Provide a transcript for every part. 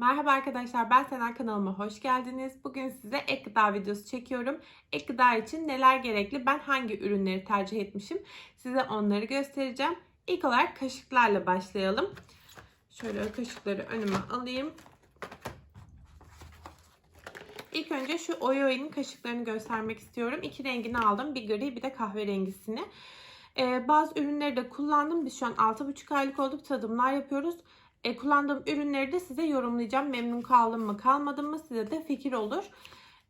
Merhaba arkadaşlar ben Sena kanalıma hoş geldiniz. Bugün size ek gıda videosu çekiyorum. Ek gıda için neler gerekli ben hangi ürünleri tercih etmişim size onları göstereceğim. İlk olarak kaşıklarla başlayalım. Şöyle kaşıkları önüme alayım. İlk önce şu Oyo'nun kaşıklarını göstermek istiyorum. İki rengini aldım. Bir gri bir de kahverengisini. Ee, bazı ürünleri de kullandım. Biz şu an 6,5 aylık olduk. Tadımlar yapıyoruz. E, kullandığım ürünleri de size yorumlayacağım. Memnun kaldım mı kalmadım mı size de fikir olur.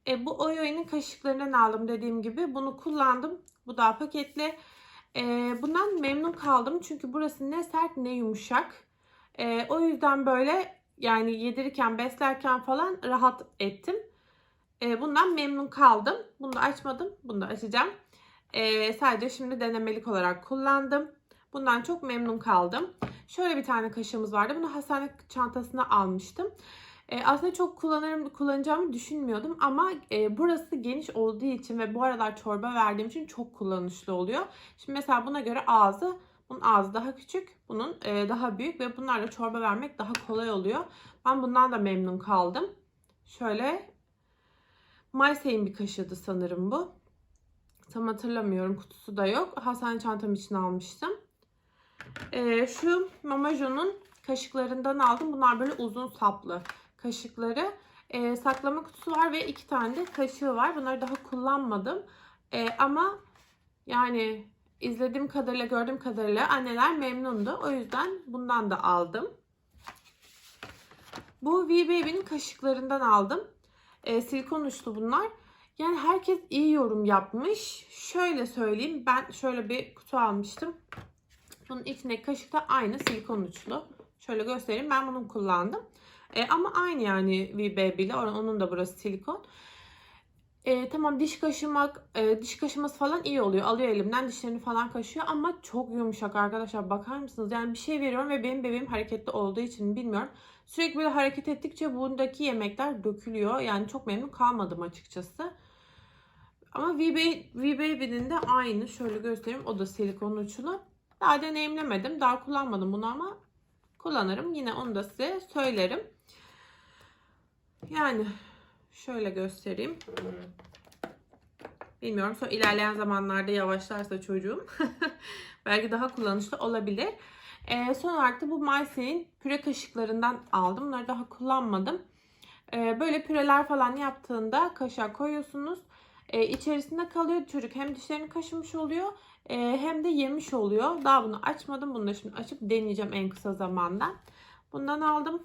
E, bu Oyo'nun kaşıklarından aldım dediğim gibi. Bunu kullandım. Bu daha paketli. E, bundan memnun kaldım. Çünkü burası ne sert ne yumuşak. E, o yüzden böyle yani yedirirken beslerken falan rahat ettim. E, bundan memnun kaldım. Bunu da açmadım. Bunu da açacağım. E, sadece şimdi denemelik olarak kullandım. Bundan çok memnun kaldım. Şöyle bir tane kaşığımız vardı. Bunu hastane çantasına almıştım. E, aslında çok kullanırım, kullanacağımı düşünmüyordum ama e, burası geniş olduğu için ve bu aralar çorba verdiğim için çok kullanışlı oluyor. Şimdi mesela buna göre ağzı, bunun ağzı daha küçük, bunun e, daha büyük ve bunlarla çorba vermek daha kolay oluyor. Ben bundan da memnun kaldım. Şöyle Maysey'in bir kaşığıydı sanırım bu. Tam hatırlamıyorum. Kutusu da yok. Hastane çantam için almıştım. Ee, şu Mamajo'nun kaşıklarından aldım. Bunlar böyle uzun saplı kaşıkları. Ee, saklama kutusu var ve iki tane de kaşığı var. Bunları daha kullanmadım. Ee, ama yani izlediğim kadarıyla gördüğüm kadarıyla anneler memnundu. O yüzden bundan da aldım. Bu V-Baby'nin kaşıklarından aldım. Ee, silikon uçlu bunlar. Yani herkes iyi yorum yapmış. Şöyle söyleyeyim. Ben şöyle bir kutu almıştım. Bunun içindeki kaşık da aynı silikon uçlu. Şöyle göstereyim. Ben bunu kullandım. E, ama aynı yani V-Baby ile. Onun da burası silikon. E, tamam diş kaşımak, e, diş kaşıması falan iyi oluyor. Alıyor elimden dişlerini falan kaşıyor ama çok yumuşak arkadaşlar. Bakar mısınız? Yani bir şey veriyorum ve benim bebeğim hareketli olduğu için bilmiyorum. Sürekli böyle hareket ettikçe bundaki yemekler dökülüyor. Yani çok memnun kalmadım açıkçası. Ama V-Baby'nin de aynı. Şöyle göstereyim. O da silikon uçlu. Daha deneyimlemedim. Daha kullanmadım bunu ama kullanırım. Yine onu da size söylerim. Yani şöyle göstereyim. Bilmiyorum. Sonra ilerleyen zamanlarda yavaşlarsa çocuğum belki daha kullanışlı olabilir. Ee, son olarak da bu Myce'nin püre kaşıklarından aldım. Bunları daha kullanmadım. Ee, böyle püreler falan yaptığında kaşığa koyuyorsunuz. Ee, içerisinde kalıyor. Çocuk hem dişlerini kaşımış oluyor e, hem de yemiş oluyor. Daha bunu açmadım. Bunu da şimdi açıp deneyeceğim en kısa zamanda. Bundan aldım.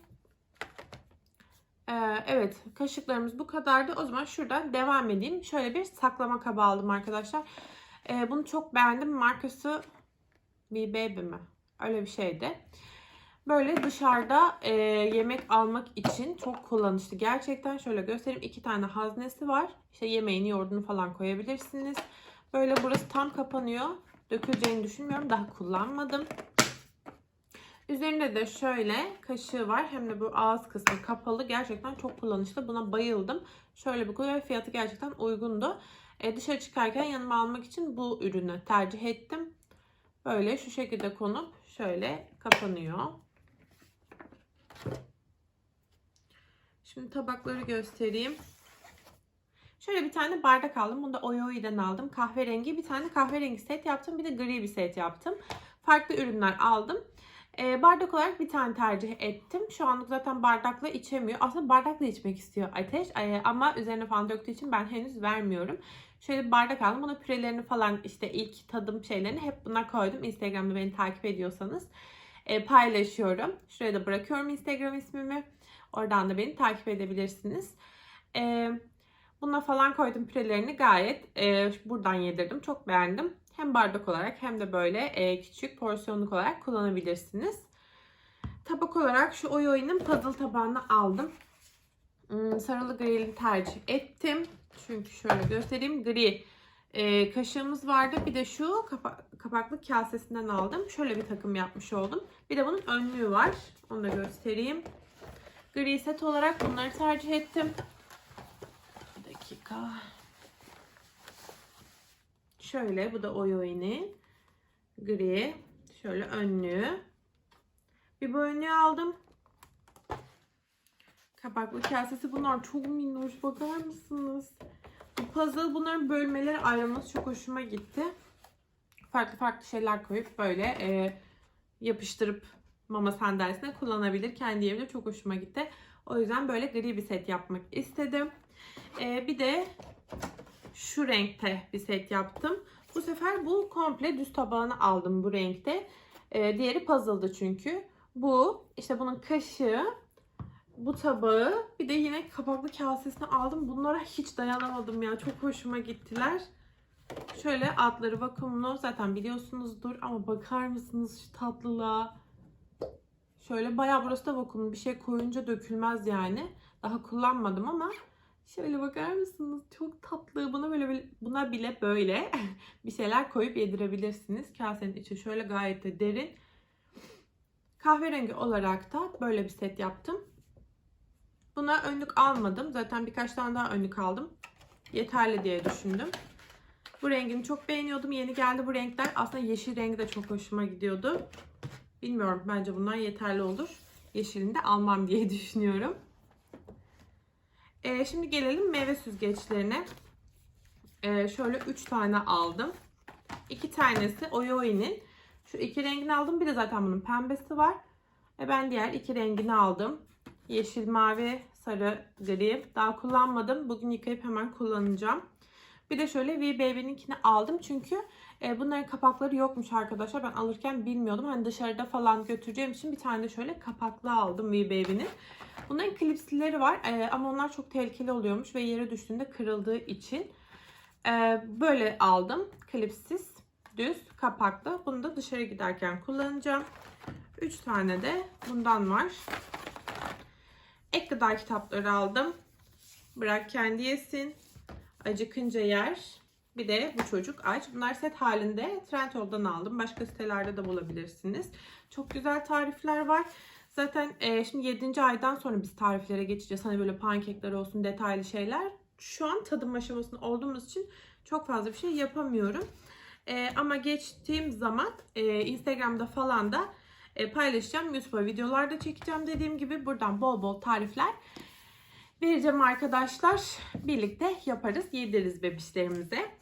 Ee, evet kaşıklarımız bu kadardı. O zaman şuradan devam edeyim. Şöyle bir saklama kabı aldım arkadaşlar. Ee, bunu çok beğendim. Markası bir baby mi? Öyle bir şeydi. Böyle dışarıda e, yemek almak için çok kullanışlı. Gerçekten şöyle göstereyim. iki tane haznesi var. İşte yemeğini, yoğurdunu falan koyabilirsiniz. Böyle burası tam kapanıyor. Döküleceğini düşünmüyorum. Daha kullanmadım. Üzerinde de şöyle kaşığı var. Hem de bu ağız kısmı kapalı. Gerçekten çok kullanışlı. Buna bayıldım. Şöyle bir ve fiyatı gerçekten uygundu. E, dışarı çıkarken yanıma almak için bu ürünü tercih ettim. Böyle şu şekilde konup şöyle kapanıyor. Şimdi tabakları göstereyim. Şöyle bir tane bardak aldım. Bunu da Oyoi'den aldım. Kahverengi. Bir tane kahverengi set yaptım. Bir de gri bir set yaptım. Farklı ürünler aldım. Ee, bardak olarak bir tane tercih ettim. Şu anlık zaten bardakla içemiyor. Aslında bardakla içmek istiyor Ateş. Ee, ama üzerine falan döktüğü için ben henüz vermiyorum. Şöyle bir bardak aldım. Buna pürelerini falan işte ilk tadım şeylerini hep buna koydum. Instagram'da beni takip ediyorsanız e, paylaşıyorum. Şuraya da bırakıyorum Instagram ismimi. Oradan da beni takip edebilirsiniz. Buna falan koydum pürelerini gayet e, buradan yedirdim. Çok beğendim. Hem bardak olarak hem de böyle e, küçük porsiyonluk olarak kullanabilirsiniz. Tabak olarak şu Oyoi'nin puzzle tabağını aldım. Hmm, sarılı grili tercih ettim. Çünkü şöyle göstereyim. Gri e, kaşığımız vardı. Bir de şu kapa kapaklı kasesinden aldım. Şöyle bir takım yapmış oldum. Bir de bunun önlüğü var. Onu da göstereyim. Gri set olarak bunları tercih ettim dakika. Şöyle bu da Oyoi'nin gri. Şöyle önlüğü. Bir bu önlüğü aldım. Kabaklı kasesi bunlar çok minnoş bakar mısınız? Puzzle bunların bölmeleri ayrılması çok hoşuma gitti. Farklı farklı şeyler koyup böyle e, yapıştırıp mama sandalyesine kullanabilir. Kendi evimde çok hoşuma gitti. O yüzden böyle gri bir set yapmak istedim. E, bir de şu renkte bir set yaptım. Bu sefer bu komple düz tabağını aldım bu renkte. E, diğeri puzzle'dı çünkü. Bu işte bunun kaşığı, bu tabağı bir de yine kapaklı kasesini aldım. Bunlara hiç dayanamadım ya. Çok hoşuma gittiler. Şöyle altları vakumlu zaten biliyorsunuzdur ama bakar mısınız şu tatlılığa? Şöyle bayağı burası da vakumlu. Bir şey koyunca dökülmez yani. Daha kullanmadım ama şöyle bakar mısınız? Çok tatlı. Buna böyle buna bile böyle bir şeyler koyup yedirebilirsiniz. Kasenin içi şöyle gayet de derin. Kahverengi olarak da böyle bir set yaptım. Buna önlük almadım. Zaten birkaç tane daha önlük aldım. Yeterli diye düşündüm. Bu rengini çok beğeniyordum. Yeni geldi bu renkler. Aslında yeşil rengi de çok hoşuma gidiyordu. Bilmiyorum. Bence bunlar yeterli olur. Yeşilini de almam diye düşünüyorum. Ee, şimdi gelelim meyve süzgeçlerine. Ee, şöyle 3 tane aldım. 2 tanesi Oyoi'nin. Şu iki rengini aldım. Bir de zaten bunun pembesi var. Ve ben diğer iki rengini aldım. Yeşil, mavi, sarı, gri. Daha kullanmadım. Bugün yıkayıp hemen kullanacağım. Bir de şöyle V Baby'ninkini aldım. Çünkü e, bunların kapakları yokmuş arkadaşlar. Ben alırken bilmiyordum. Hani dışarıda falan götüreceğim için bir tane de şöyle kapaklı aldım V Baby'nin. Bunların klipslileri var. E, ama onlar çok tehlikeli oluyormuş ve yere düştüğünde kırıldığı için. E, böyle aldım. Klipsiz, düz, kapaklı. Bunu da dışarı giderken kullanacağım. 3 tane de bundan var. Ek gıda kitapları aldım. Bırak kendi yesin. Acıkınca yer. Bir de bu çocuk aç. Bunlar set halinde Trendyol'dan aldım. Başka sitelerde de bulabilirsiniz. Çok güzel tarifler var. Zaten e, şimdi 7. aydan sonra biz tariflere geçeceğiz. Hani böyle pankekler olsun detaylı şeyler. Şu an tadım aşamasında olduğumuz için çok fazla bir şey yapamıyorum. E, ama geçtiğim zaman e, Instagram'da falan da paylaşacağım. YouTube'a videolar da çekeceğim dediğim gibi. Buradan bol bol tarifler vereceğim arkadaşlar. Birlikte yaparız. Yediririz bebişlerimize.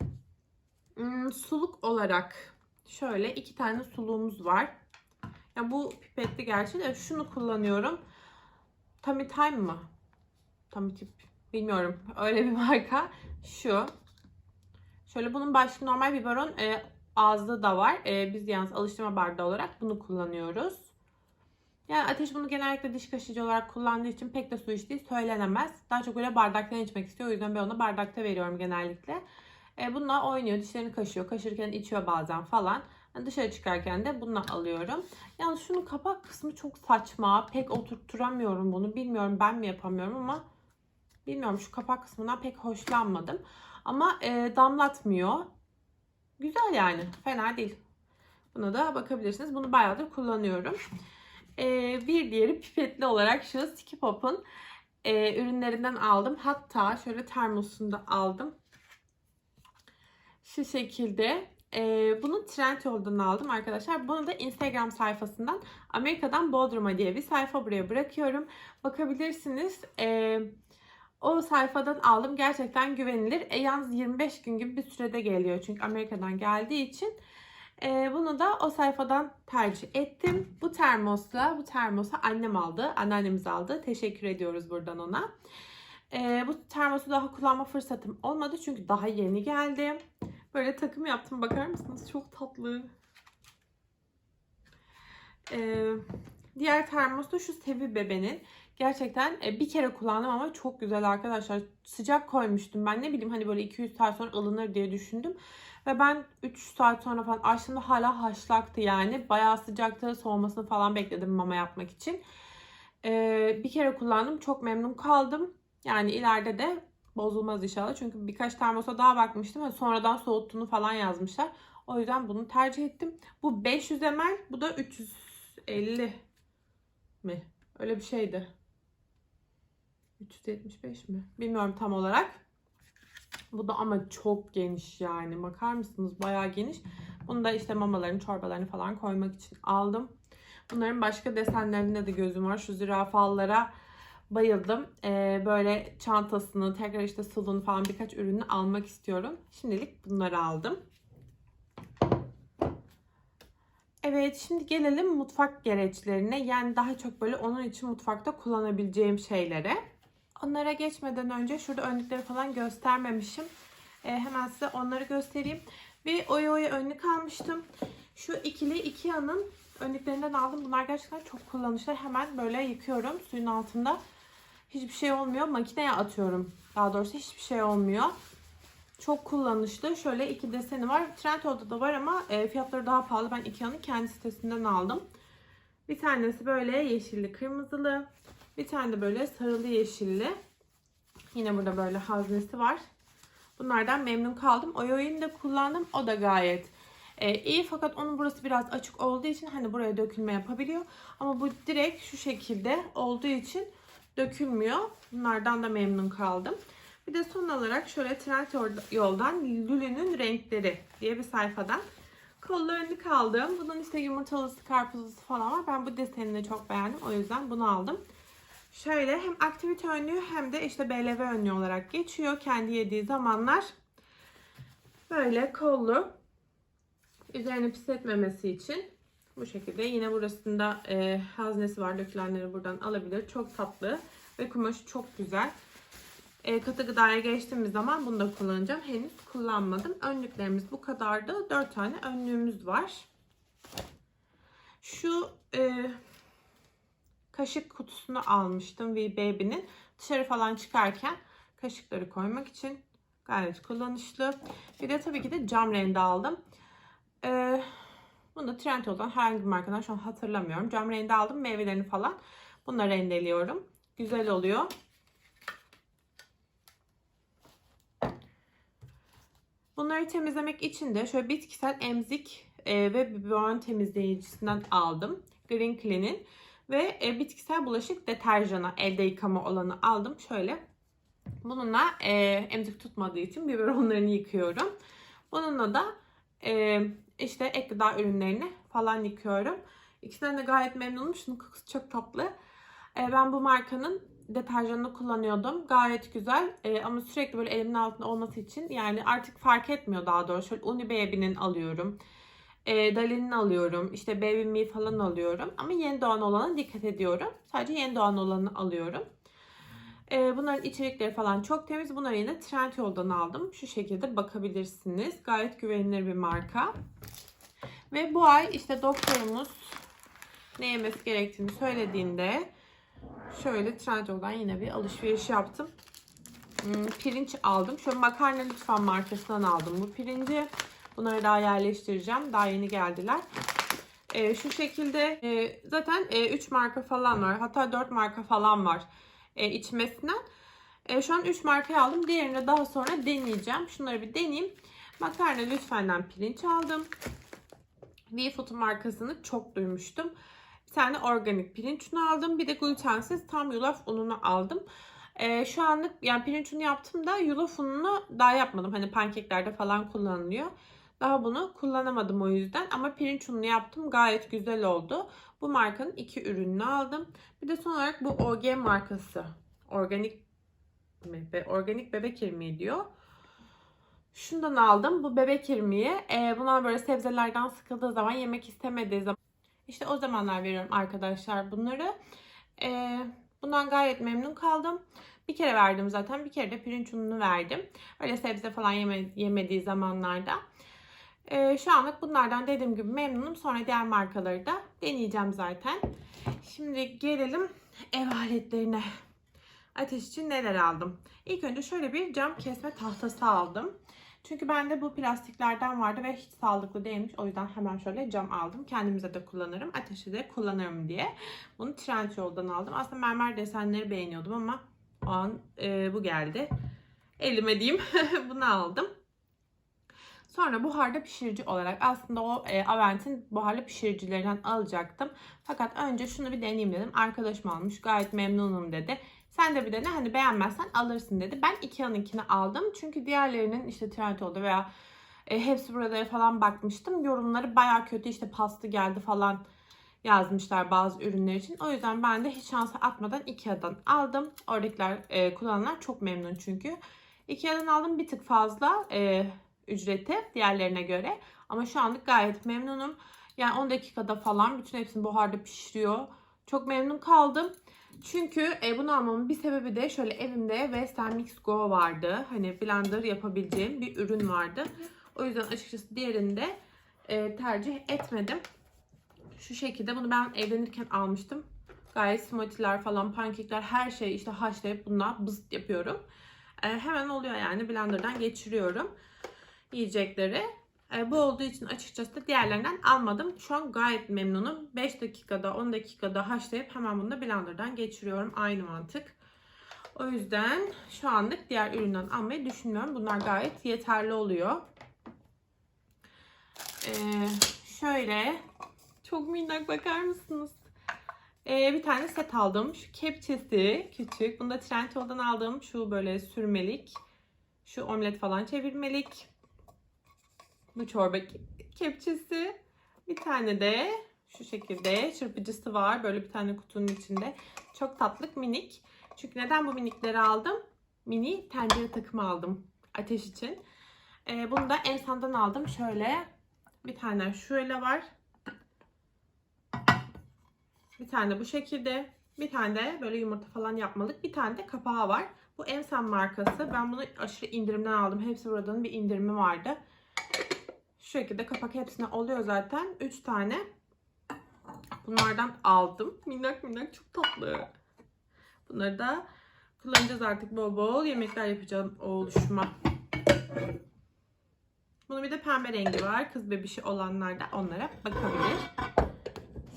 Hmm, suluk olarak şöyle iki tane suluğumuz var. Ya bu pipetli gerçi de şunu kullanıyorum. Tummy Time mı? Tummy Tip. Bilmiyorum. Öyle bir marka. Şu. Şöyle bunun başka normal biberon e, ağızlı da var. E, biz yalnız alıştırma bardağı olarak bunu kullanıyoruz. Yani Ateş bunu genellikle diş kaşıcı olarak kullandığı için pek de su içtiği söylenemez. Daha çok öyle bardaktan içmek istiyor. O yüzden ben ona bardakta veriyorum genellikle. E, bununla oynuyor. Dişlerini kaşıyor. Kaşırken içiyor bazen falan. Yani dışarı çıkarken de bununla alıyorum. Yalnız şunun kapak kısmı çok saçma. Pek oturtturamıyorum bunu. Bilmiyorum ben mi yapamıyorum ama bilmiyorum şu kapak kısmından pek hoşlanmadım. Ama e, damlatmıyor. Güzel yani. Fena değil. Buna da bakabilirsiniz. Bunu bayağıdır kullanıyorum. Ee, bir diğeri pipetli olarak şu Skipop'un e, ürünlerinden aldım. Hatta şöyle termosunu da aldım. Şu şekilde. E, bunu Trendyol'dan aldım arkadaşlar. Bunu da Instagram sayfasından Amerika'dan Bodrum'a diye bir sayfa buraya bırakıyorum. Bakabilirsiniz. E, o sayfadan aldım. Gerçekten güvenilir. E, yalnız 25 gün gibi bir sürede geliyor. Çünkü Amerika'dan geldiği için. Ee, bunu da o sayfadan tercih ettim. Bu termosla, bu termosa annem aldı. Anneannemiz aldı. Teşekkür ediyoruz buradan ona. Ee, bu termosu daha kullanma fırsatım olmadı. Çünkü daha yeni geldi. Böyle takım yaptım. Bakar mısınız? Çok tatlı. Ee, diğer termos da şu Sevi Bebe'nin. Gerçekten e, bir kere kullandım ama çok güzel arkadaşlar. Sıcak koymuştum ben. Ne bileyim hani böyle 200 saat sonra ılınır diye düşündüm. Ve ben 3 saat sonra falan açtığımda hala haşlaktı yani. Bayağı sıcaktı. Soğumasını falan bekledim mama yapmak için. Ee, bir kere kullandım. Çok memnun kaldım. Yani ileride de bozulmaz inşallah. Çünkü birkaç termosa daha bakmıştım. Sonradan soğuttuğunu falan yazmışlar. O yüzden bunu tercih ettim. Bu 500 ml. Bu da 350 mi? Öyle bir şeydi. 375 mi? Bilmiyorum tam olarak. Bu da ama çok geniş yani. Bakar mısınız? Bayağı geniş. Bunu da işte mamaların, çorbalarını falan koymak için aldım. Bunların başka desenlerinde de gözüm var. Şu zürafalara bayıldım. Ee, böyle çantasını, tekrar işte sulunu falan birkaç ürünü almak istiyorum. Şimdilik bunları aldım. Evet şimdi gelelim mutfak gereçlerine. Yani daha çok böyle onun için mutfakta kullanabileceğim şeylere. Onlara geçmeden önce şurada önlükleri falan göstermemişim. Ee, hemen size onları göstereyim. Bir oya oya önlük almıştım. Şu ikili Ikea'nın önlüklerinden aldım. Bunlar gerçekten çok kullanışlı. Hemen böyle yıkıyorum suyun altında. Hiçbir şey olmuyor. Makineye atıyorum. Daha doğrusu hiçbir şey olmuyor. Çok kullanışlı. Şöyle iki deseni var. Trendyol'da da var ama e, fiyatları daha pahalı. Ben Ikea'nın kendi sitesinden aldım. Bir tanesi böyle yeşilli kırmızılı. Bir tane de böyle sarılı yeşilli. Yine burada böyle haznesi var. Bunlardan memnun kaldım. Oyo'yu da kullandım. O da gayet e, iyi fakat onun burası biraz açık olduğu için hani buraya dökülme yapabiliyor. Ama bu direkt şu şekilde olduğu için dökülmüyor. Bunlardan da memnun kaldım. Bir de son olarak şöyle Trendyol'dan Lülü'nün renkleri diye bir sayfadan kollu önlük aldım. Bunun işte yumurtalısı, karpuzlusu falan var. Ben bu desenini çok beğendim. O yüzden bunu aldım. Şöyle hem aktivite önlüğü hem de işte BLV önlüğü olarak geçiyor. Kendi yediği zamanlar böyle kollu. Üzerine pisletmemesi için bu şekilde. Yine burasında e, haznesi var. Dökülenleri buradan alabilir. Çok tatlı ve kumaşı çok güzel. E, katı gıdaya geçtiğimiz zaman bunu da kullanacağım. Henüz kullanmadım. Önlüklerimiz bu kadardı. 4 tane önlüğümüz var. Şu e, kaşık kutusunu almıştım V Baby'nin. Dışarı falan çıkarken kaşıkları koymak için gayet kullanışlı. Bir de tabii ki de cam rende aldım. Ee, bunu da Trendyol'dan herhangi bir markadan şu an hatırlamıyorum. Cam rende aldım meyvelerini falan. Bunları rendeliyorum. Güzel oluyor. Bunları temizlemek için de şöyle bitkisel emzik e, ve biberon temizleyicisinden aldım. Green Clean'in ve e, bitkisel bulaşık deterjanı elde yıkama olanı aldım. Şöyle bununla e, emzik tutmadığı için biberonlarını yıkıyorum. Bununla da işte ek gıda ürünlerini falan yıkıyorum. İkisinden de gayet memnunum. Şunun kokusu çok tatlı. Ben bu markanın deterjanını kullanıyordum. Gayet güzel e, ama sürekli böyle elimin altında olması için yani artık fark etmiyor daha doğrusu. Şöyle Uni Baby'nin alıyorum. E, Dalin'in alıyorum. İşte Baby Me falan alıyorum. Ama yeni doğan olana dikkat ediyorum. Sadece yeni doğan olanı alıyorum. E, bunların içerikleri falan çok temiz. Bunları yine Trendyol'dan aldım. Şu şekilde bakabilirsiniz. Gayet güvenilir bir marka. Ve bu ay işte doktorumuz ne yemesi gerektiğini söylediğinde şöyle Trendyol'dan yine bir alışveriş yaptım. Hmm, pirinç aldım. Şöyle makarna lütfen markasından aldım bu pirinci. Bunları daha yerleştireceğim. Daha yeni geldiler. Ee, şu şekilde e, zaten 3 e, marka falan var. Hatta 4 marka falan var e, içmesinden. E, şu an 3 markayı aldım. Diğerini daha sonra deneyeceğim. Şunları bir deneyeyim. Makarna lütfenden pirinç aldım. V-Food markasını çok duymuştum. Tane organik pirinç unu aldım. Bir de glutensiz tam yulaf ununu aldım. Ee, şu anlık yani pirinç unu yaptım da yulaf ununu daha yapmadım. Hani pankeklerde falan kullanılıyor. Daha bunu kullanamadım o yüzden. Ama pirinç ununu yaptım. Gayet güzel oldu. Bu markanın iki ürününü aldım. Bir de son olarak bu OG markası. Organik mi? Organik bebek irmiği diyor. Şundan aldım. Bu bebek irmiği. Ee, bunlar böyle sebzelerden sıkıldığı zaman yemek istemediği zaman işte o zamanlar veriyorum arkadaşlar bunları. Ee, bundan gayet memnun kaldım. Bir kere verdim zaten. Bir kere de pirinç ununu verdim. Öyle sebze falan yeme, yemediği zamanlarda. Ee, şu anlık bunlardan dediğim gibi memnunum. Sonra diğer markaları da deneyeceğim zaten. Şimdi gelelim ev aletlerine. Ateş için neler aldım? İlk önce şöyle bir cam kesme tahtası aldım. Çünkü bende bu plastiklerden vardı ve hiç sağlıklı değilmiş. O yüzden hemen şöyle cam aldım. Kendimize de kullanırım. Ateşi de kullanırım diye. Bunu Trendyol'dan aldım. Aslında mermer desenleri beğeniyordum ama o an e, bu geldi. Elime diyeyim. Bunu aldım. Sonra buharda pişirici olarak aslında o e, Avent'in buharlı pişiricilerinden alacaktım. Fakat önce şunu bir deneyeyim dedim. Arkadaşım almış gayet memnunum dedi. Sen de bir dene hani beğenmezsen alırsın dedi. Ben Ikea'nınkini aldım. Çünkü diğerlerinin işte Trendyol'da veya e, hepsi burada falan bakmıştım. Yorumları baya kötü işte pastı geldi falan yazmışlar bazı ürünler için. O yüzden ben de hiç şansa atmadan Ikea'dan aldım. Oradakiler e, kullananlar çok memnun çünkü. Ikea'dan aldım bir tık fazla e, ücreti diğerlerine göre. Ama şu anlık gayet memnunum. Yani 10 dakikada falan bütün hepsini buharda pişiriyor. Çok memnun kaldım. Çünkü e, bunu almamın bir sebebi de şöyle evimde Western Mix Go vardı. Hani blender yapabileceğim bir ürün vardı. O yüzden açıkçası diğerinde e, tercih etmedim. Şu şekilde bunu ben evlenirken almıştım. Gayet smoothie'ler falan, pankekler her şeyi işte haşlayıp bununla bızıt yapıyorum. E, hemen oluyor yani blenderdan geçiriyorum yiyecekleri. E, bu olduğu için açıkçası da diğerlerinden almadım. Şu an gayet memnunum. 5 dakikada 10 dakikada haşlayıp hemen bunu da blenderdan geçiriyorum. Aynı mantık. O yüzden şu anlık diğer üründen almayı düşünmüyorum. Bunlar gayet yeterli oluyor. Ee, şöyle çok minnak bakar mısınız? Ee, bir tane set aldım. Şu kepçesi küçük. Bunu da Trendyol'dan aldığım şu böyle sürmelik. Şu omlet falan çevirmelik. Bu çorba kepçesi. Bir tane de şu şekilde çırpıcısı var. Böyle bir tane kutunun içinde. Çok tatlık minik. Çünkü neden bu minikleri aldım? Mini tencere takımı aldım ateş için. Ee, bunu da Ensan'dan aldım. Şöyle bir tane şöyle var. Bir tane bu şekilde. Bir tane de böyle yumurta falan yapmalık. Bir tane de kapağı var. Bu Emsan markası. Ben bunu aşırı indirimden aldım. Hepsi buradan bir indirimi vardı. Şekilde kapak hepsine oluyor zaten. 3 tane. Bunlardan aldım. Minnak minnak çok tatlı. Bunları da kullanacağız artık bol bol. Yemekler yapacağım oluşuma. Bunun bir de pembe rengi var. Kız bebişi olanlar da onlara bakabilir.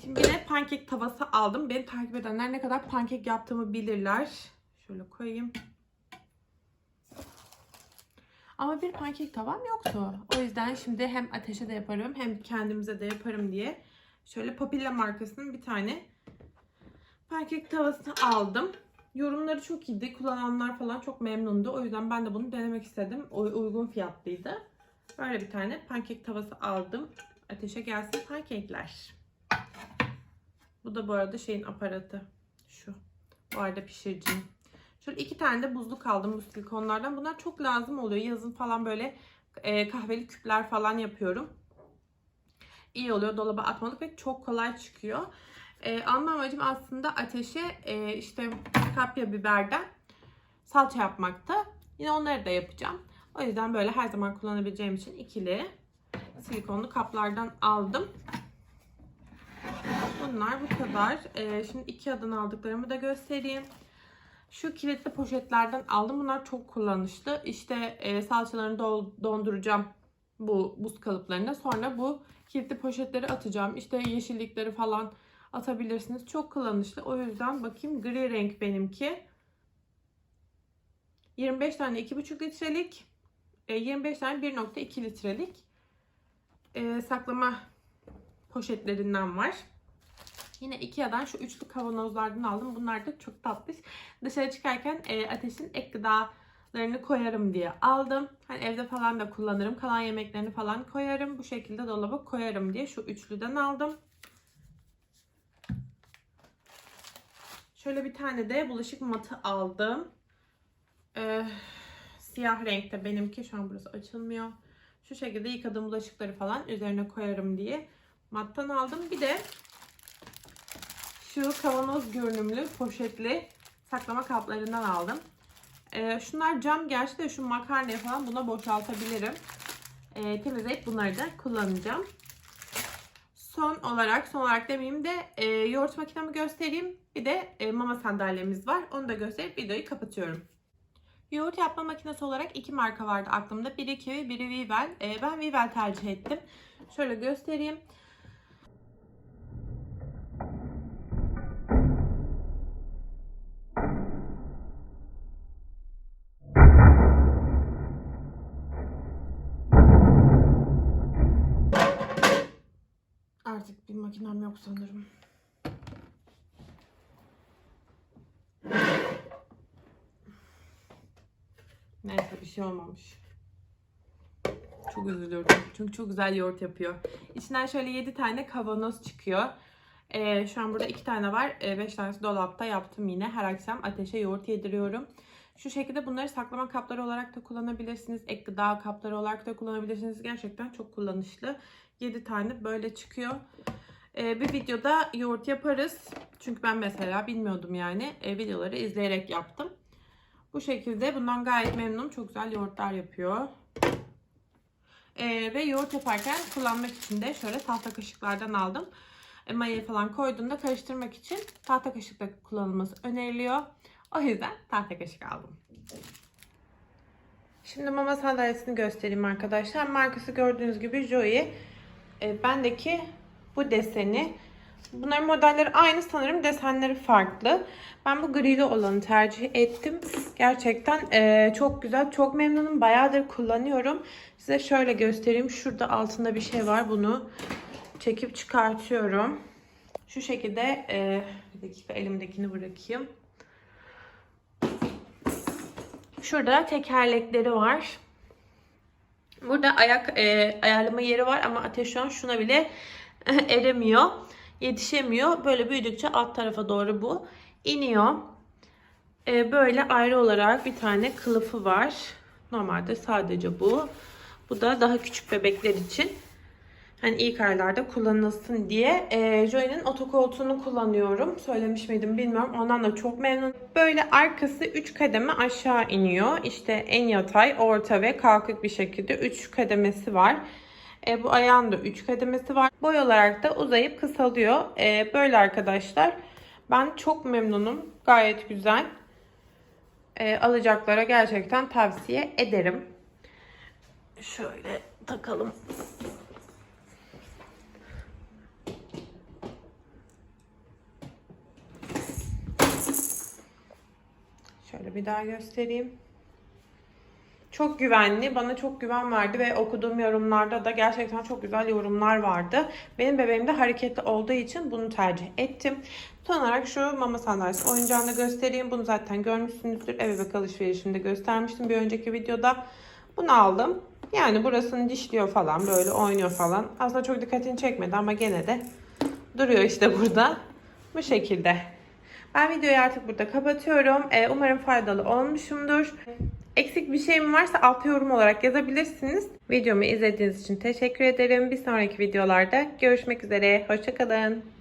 Şimdi bir de pankek tavası aldım. Beni takip edenler ne kadar pankek yaptığımı bilirler. Şöyle koyayım. Ama bir pankek tavam yoktu. O yüzden şimdi hem ateşe de yaparım hem kendimize de yaparım diye şöyle Papilla markasının bir tane pankek tavası aldım. Yorumları çok iyiydi. Kullananlar falan çok memnundu. O yüzden ben de bunu denemek istedim. O uygun fiyatlıydı. Böyle bir tane pankek tavası aldım. Ateşe gelsin pankekler. Bu da bu arada şeyin aparatı. Şu. Bu arada pişiricinin. Şöyle iki tane de buzluk aldım bu silikonlardan. Bunlar çok lazım oluyor. Yazın falan böyle e, kahveli küpler falan yapıyorum. İyi oluyor dolaba atmalık ve çok kolay çıkıyor. E, alma amacım aslında ateşe e, işte kapya biberden salça yapmakta. Yine onları da yapacağım. O yüzden böyle her zaman kullanabileceğim için ikili silikonlu kaplardan aldım. Bunlar bu kadar. Ee, şimdi iki adan aldıklarımı da göstereyim. Şu kilitli poşetlerden aldım. Bunlar çok kullanışlı. İşte e, salçalarını do- donduracağım bu buz kalıplarına. Sonra bu kilitli poşetleri atacağım. İşte yeşillikleri falan atabilirsiniz. Çok kullanışlı. O yüzden bakayım gri renk benimki. 25 tane 2,5 litrelik. E, 25 tane 1,2 litrelik e, saklama poşetlerinden var. Yine Ikea'dan şu üçlü kavanozlardan aldım. Bunlar da çok tatlı. Dışarı çıkarken e, ateşin ek gıdalarını koyarım diye aldım. Hani evde falan da kullanırım. Kalan yemeklerini falan koyarım. Bu şekilde dolaba koyarım diye şu üçlüden aldım. Şöyle bir tane de bulaşık matı aldım. Ee, siyah renkte benimki. Şu an burası açılmıyor. Şu şekilde yıkadığım bulaşıkları falan üzerine koyarım diye mattan aldım. Bir de şu kavanoz görünümlü poşetli saklama kaplarından aldım. Ee, şunlar cam gerçi de şu makarnayı falan buna boşaltabilirim. Ee, temizleyip bunları da kullanacağım. Son olarak, son olarak demeyeyim de e, yoğurt makinemi göstereyim. Bir de e, mama sandalyemiz var. Onu da gösterip videoyu kapatıyorum. Yoğurt yapma makinesi olarak iki marka vardı aklımda. Biri Kiwi, biri Vivel. Ee, ben Vivel tercih ettim. Şöyle göstereyim. Makinem yok sanırım. Neyse bir şey olmamış. Çok üzülüyorum. Çünkü çok güzel yoğurt yapıyor. İçinden şöyle 7 tane kavanoz çıkıyor. Ee, şu an burada iki tane var. Ee, beş tanesi dolapta yaptım yine. Her akşam ateşe yoğurt yediriyorum. Şu şekilde bunları saklama kapları olarak da kullanabilirsiniz. Ek gıda kapları olarak da kullanabilirsiniz. Gerçekten çok kullanışlı. 7 tane böyle çıkıyor. Ee, bir videoda yoğurt yaparız. Çünkü ben mesela bilmiyordum yani. Ee, videoları izleyerek yaptım. Bu şekilde bundan gayet memnunum. Çok güzel yoğurtlar yapıyor. Ee, ve yoğurt yaparken kullanmak için de şöyle tahta kaşıklardan aldım. E, mayayı falan koyduğunda karıştırmak için tahta kaşıkla kullanılması öneriliyor. O yüzden tahta kaşık aldım. Şimdi mama sandalyesini göstereyim arkadaşlar. Markası gördüğünüz gibi Joey. E, bendeki bu deseni. Bunların modelleri aynı sanırım desenleri farklı. Ben bu grili olanı tercih ettim. Gerçekten e, çok güzel, çok memnunum. Bayağıdır kullanıyorum. Size şöyle göstereyim. Şurada altında bir şey var. Bunu çekip çıkartıyorum. Şu şekilde e, bir dakika elimdekini bırakayım. Şurada tekerlekleri var. Burada ayak e, ayarlama yeri var ama ateş şu an şuna bile eremiyor. Yetişemiyor. Böyle büyüdükçe alt tarafa doğru bu iniyor. E, böyle ayrı olarak bir tane kılıfı var. Normalde sadece bu. Bu da daha küçük bebekler için. Hani ilk aylarda kullanılsın diye. E, Joy'nin otokoltuğunu kullanıyorum. Söylemiş miydim bilmiyorum. Ondan da çok memnun. Böyle arkası 3 kademe aşağı iniyor. İşte en yatay, orta ve kalkık bir şekilde 3 kademesi var. E, bu ayağın da 3 kademesi var. Boy olarak da uzayıp kısalıyor. E, böyle arkadaşlar. Ben çok memnunum. Gayet güzel. E, alacaklara gerçekten tavsiye ederim. Şöyle takalım. Şöyle bir daha göstereyim. Çok güvenli. Bana çok güven verdi ve okuduğum yorumlarda da gerçekten çok güzel yorumlar vardı. Benim bebeğim de hareketli olduğu için bunu tercih ettim. Son olarak şu mama sandalyesi oyuncağını göstereyim. Bunu zaten görmüşsünüzdür. Ev bebek alışverişimde göstermiştim bir önceki videoda. Bunu aldım. Yani burasını dişliyor falan böyle oynuyor falan. Aslında çok dikkatini çekmedi ama gene de duruyor işte burada. Bu şekilde. Ben videoyu artık burada kapatıyorum. Ee, umarım faydalı olmuşumdur. Eksik bir şeyim varsa altta yorum olarak yazabilirsiniz. Videomu izlediğiniz için teşekkür ederim. Bir sonraki videolarda görüşmek üzere. Hoşçakalın.